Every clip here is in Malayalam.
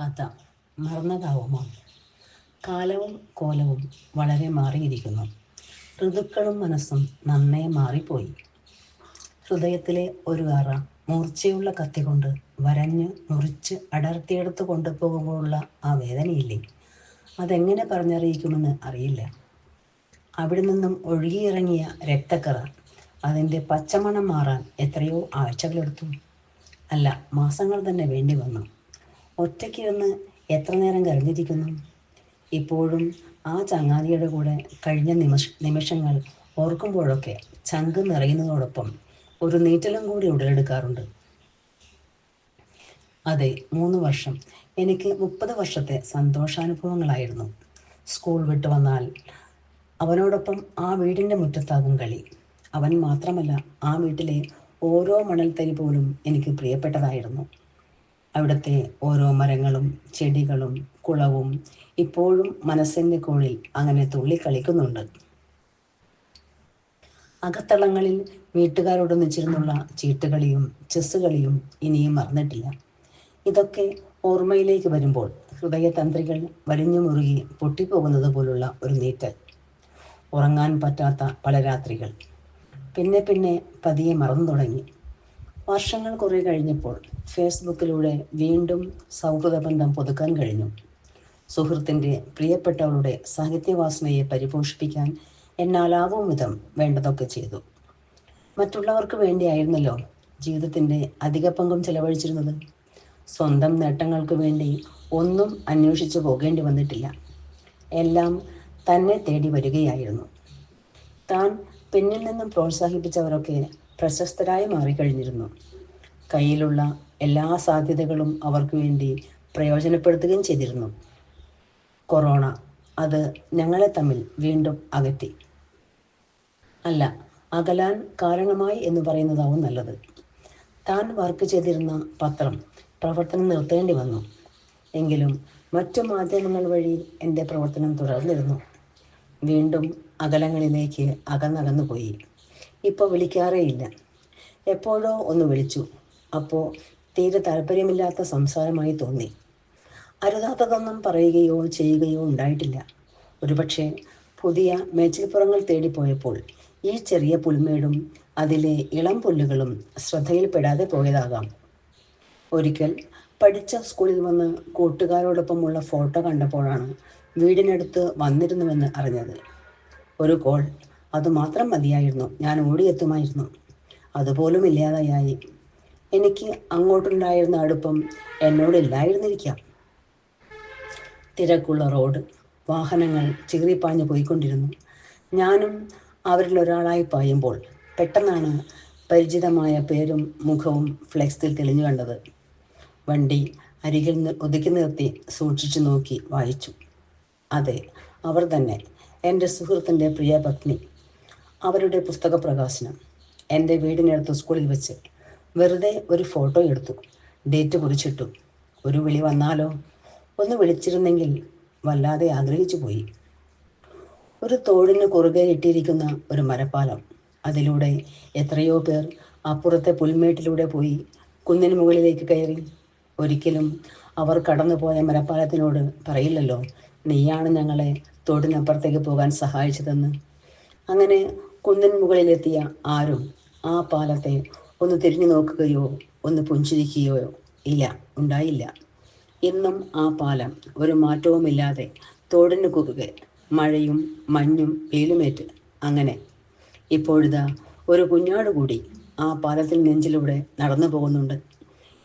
കഥ മറന്നതാവുമോ കാലവും കോലവും വളരെ മാറിയിരിക്കുന്നു. ഋതുക്കളും മനസ്സും നന്നേ മാറിപ്പോയി. ഹൃദയത്തിലെ ഒരു അറ മൂർച്ചയുള്ള കത്തി കൊണ്ട് വരഞ്ഞ് മുറിച്ച് അടർത്തിയെടുത്ത് കൊണ്ടുപോകുമ്പോഴുള്ള ആ വേദനയില്ലേ? അതെങ്ങനെ പറഞ്ഞറിയിക്കുമെന്ന് അറിയില്ല. അവിടെ നിന്നും ഒഴുകിയിറങ്ങിയ രക്തക്കറ അതിന്റെ പച്ചമണം മാറാൻ എത്രയോ ആഴ്ചകളെടുത്തു. അല്ല മാസങ്ങൾ തന്നെ വേണ്ടി വന്നു. ഒറ്റയ്ക്കിരുന്ന് എത്ര നേരം കരഞ്ഞിരിക്കുന്നു? ഇപ്പോഴും ആ ചങ്ങാതിയുടെ കൂടെ കഴിഞ്ഞ നിമിഷ നിമിഷങ്ങൾ ഓർക്കുമ്പോഴൊക്കെ ചങ്ക് നിറയുന്നതോടൊപ്പം ഒരു നീറ്റലും കൂടി ഉടലെടുക്കാറുണ്ട്. അതെ മൂന്ന് വർഷം. എനിക്ക് മുപ്പത് വർഷത്തെ സന്തോഷാനുഭവങ്ങളായിരുന്നു. സ്കൂൾ വിട്ടു വന്നാൽ അവനോടൊപ്പം ആ വീടിന്റെ മുറ്റത്താകും കളി. അവൻ മാത്രമല്ല ആ വീട്ടിലെ ഓരോ മണൽത്തരി പോലും എനിക്ക് പ്രിയപ്പെട്ടതായിരുന്നു. അവിടുത്തെ ഓരോ മരങ്ങളും ചെടികളും കുളവും ഇപ്പോഴും മനസ്സിന്റെ കോണിൽ അങ്ങനെ തുള്ളിക്കളിക്കുന്നുണ്ട്. അകത്തളങ്ങളിൽ വീട്ടുകാരോടൊന്നിച്ചിരുന്നുള്ള ചീട്ടുകളിയും ചെസ് കളിയും ഇനിയും മറന്നിട്ടില്ല. ഇതൊക്കെ ഓർമ്മയിലേക്ക് വരുമ്പോൾ ഹൃദയതന്ത്രികൾ വലിഞ്ഞു മുറുകി പൊട്ടിപ്പോകുന്നത് പോലുള്ള ഒരു നീറ്റൽ. ഉറങ്ങാൻ പറ്റാത്ത പല രാത്രികൾ. പിന്നെ പിന്നെ പതിയെ മറന്നു തുടങ്ങി. വർഷങ്ങൾ കുറേ കഴിഞ്ഞപ്പോൾ ഫേസ്ബുക്കിലൂടെ വീണ്ടും സൗഹൃദ ബന്ധം പുതുക്കാൻ കഴിഞ്ഞു. സുഹൃത്തിന്റെ പ്രിയപ്പെട്ടവളുടെ സാഹിത്യവാസനയെ പരിപോഷിപ്പിക്കാൻ എന്നാലാവും വിധം വേണ്ടതൊക്കെ ചെയ്തു. മറ്റുള്ളവർക്ക് വേണ്ടിയായിരുന്നല്ലോ ജീവിതത്തിന്റെ അധിക പങ്കും ചെലവഴിച്ചിരുന്നത്. സ്വന്തം നേട്ടങ്ങൾക്ക് വേണ്ടി ഒന്നും അന്വേഷിച്ചു പോകേണ്ടി വന്നിട്ടില്ല. എല്ലാം തന്നെ തേടി വരികയായിരുന്നു. താൻ പിന്നിൽ നിന്നും പ്രോത്സാഹിപ്പിച്ചവരൊക്കെ പ്രശസ്തരായി മാറിക്കഴിഞ്ഞിരുന്നു. കയ്യിലുള്ള എല്ലാ സാധ്യതകളും അവർക്ക് വേണ്ടി പ്രയോജനപ്പെടുത്തുകയും ചെയ്തിരുന്നു. കൊറോണ അത് ഞങ്ങളെ തമ്മിൽ വീണ്ടും അകറ്റി. അല്ല അകലാൻ കാരണമായി എന്ന് പറയുന്നതാവും നല്ലത്. താൻ വർക്ക് ചെയ്തിരുന്ന പത്രം പ്രവർത്തനം നിർത്തേണ്ടി വന്നു. എങ്കിലും മറ്റു മാധ്യമങ്ങൾ വഴി എന്റെ പ്രവർത്തനം തുടർന്നിരുന്നു. വീണ്ടും അകലങ്ങളിലേക്ക് അകന്നകന്നു പോയി ഇപ്പോൾ വിളിക്കാറേയില്ല. എപ്പോഴോ ഒന്ന് വിളിച്ചു. അപ്പോൾ തീരെ താല്പര്യമില്ലാത്ത സംസാരമായി തോന്നി. അരുതാത്തതൊന്നും പറയുകയോ ചെയ്യുകയോ ഉണ്ടായിട്ടില്ല. ഒരുപക്ഷെ പുതിയ മേച്ചിൽപ്പുറങ്ങൾ തേടിപ്പോയപ്പോൾ ഈ ചെറിയ പുൽമേടും അതിലെ ഇളം പുല്ലുകളും ശ്രദ്ധയിൽപ്പെടാതെ പോയതാകാം. ഒരിക്കൽ പഠിച്ച സ്കൂളിൽ വന്ന് കൂട്ടുകാരോടൊപ്പമുള്ള ഫോട്ടോ കണ്ടപ്പോഴാണ് വീടിനടുത്ത് വന്നിരുന്നുവെന്ന് അറിഞ്ഞത്. ഒരു കോൾ അതുമാത്രം മതിയായിരുന്നു. ഞാൻ ഓടിയെത്തുമായിരുന്നു. അതുപോലും ഇല്ലാതെയായി എനിക്ക് അങ്ങോട്ടുണ്ടായിരുന്ന അടുപ്പം എന്നോടില്ലായിരുന്നിരിക്കാം തിരക്കുള്ള റോഡ് വാഹനങ്ങൾ ചിറിപ്പാഞ്ഞു പോയിക്കൊണ്ടിരുന്നു. ഞാനും അവരിൽ ഒരാളായി പായുമ്പോൾ പെട്ടെന്നാണ് പരിചിതമായ പേരും മുഖവും ഫ്ലെക്സിൽ തെളിഞ്ഞു കണ്ടത്. വണ്ടി അരികിൽ ഒതുക്കി നിർത്തി സൂക്ഷിച്ചു നോക്കി വായിച്ചു. അതെ അവർ തന്നെ എന്റെ സുഹൃത്തിന്റെ പ്രിയ പത്നി. അവരുടെ പുസ്തക പ്രകാശനം എന്റെ വീടിനടുത്ത് സ്കൂളിൽ വെച്ച് വെറുതെ ഒരു ഫോട്ടോ എടുത്തു. ഡേറ്റ് കുറിച്ചിട്ടു. ഒരു വിളി വന്നാലോ? ഒന്ന് വിളിച്ചിരുന്നെങ്കിൽ വല്ലാതെ ആഗ്രഹിച്ചു പോയി. ഒരു തോടിന് കുറുകെ ഇട്ടിരിക്കുന്ന ഒരു മരപ്പാലം. അതിലൂടെ എത്രയോ പേർ അപ്പുറത്തെ പുൽമേട്ടിലൂടെ പോയി കുന്നിന് മുകളിലേക്ക് കയറി. ഒരിക്കലും അവർ കടന്നുപോയ മരപ്പാലത്തിനോട് പറയില്ലല്ലോ നീയാണ് ഞങ്ങളെ തോടിനപ്പുറത്തേക്ക് പോകാൻ സഹായിച്ചതെന്ന്. അങ്ങനെ കുന്നിൻ മുകളിലെത്തിയ ആരും ആ പാലത്തെ ഒന്ന് തിരിഞ്ഞു നോക്കുകയോ ഒന്ന് പുഞ്ചിരിക്കുകയോ ഇല്ല ഉണ്ടായില്ല. ഇന്നും ആ പാലം ഒരു മാറ്റവുമില്ലാതെ തോടിന് കുറുകെ മഴയും മഞ്ഞും വെയിലുമേറ്റ് അങ്ങനെ. ഇപ്പോഴിതാ ഒരു കുഞ്ഞാട് കൂടി ആ പാലത്തിൽ നെഞ്ചിലൂടെ നടന്നു പോകുന്നുണ്ട്.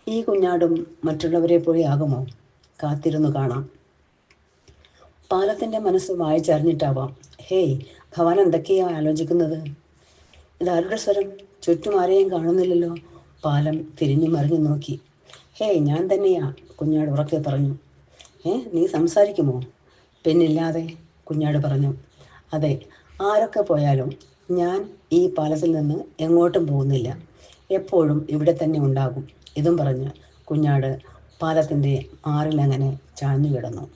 ഈ കുഞ്ഞാടും മറ്റുള്ളവരെ പോലെ ആകുമോ? കാത്തിരുന്നു കാണാം. പാലത്തിന്റെ മനസ്സ് വായിച്ചറിഞ്ഞിട്ടാവാം. ഹേയ് ഭവാൻ എന്തൊക്കെയാ ആലോചിക്കുന്നത്? ഇതാരുടെ സ്വരം? ചുറ്റും ആരെയും കാണുന്നില്ലല്ലോ. പാലം തിരിഞ്ഞു മറിഞ്ഞു നോക്കി. ഹേയ് ഞാൻ തന്നെയാ കുഞ്ഞാട് ഉറക്കെ പറഞ്ഞു. ഏ നീ സംസാരിക്കുമോ? പിന്നില്ലാതെ കുഞ്ഞാട് പറഞ്ഞു. അതെ ആരൊക്കെ പോയാലും ഞാൻ ഈ പാലത്തിൽ നിന്ന് എങ്ങോട്ടും പോകുന്നില്ല. എപ്പോഴും ഇവിടെ തന്നെ ഉണ്ടാകും. ഇതും പറഞ്ഞ് കുഞ്ഞാട് പാലത്തിന്റെ ആറിലങ്ങനെ ചാഞ്ഞു കിടന്നു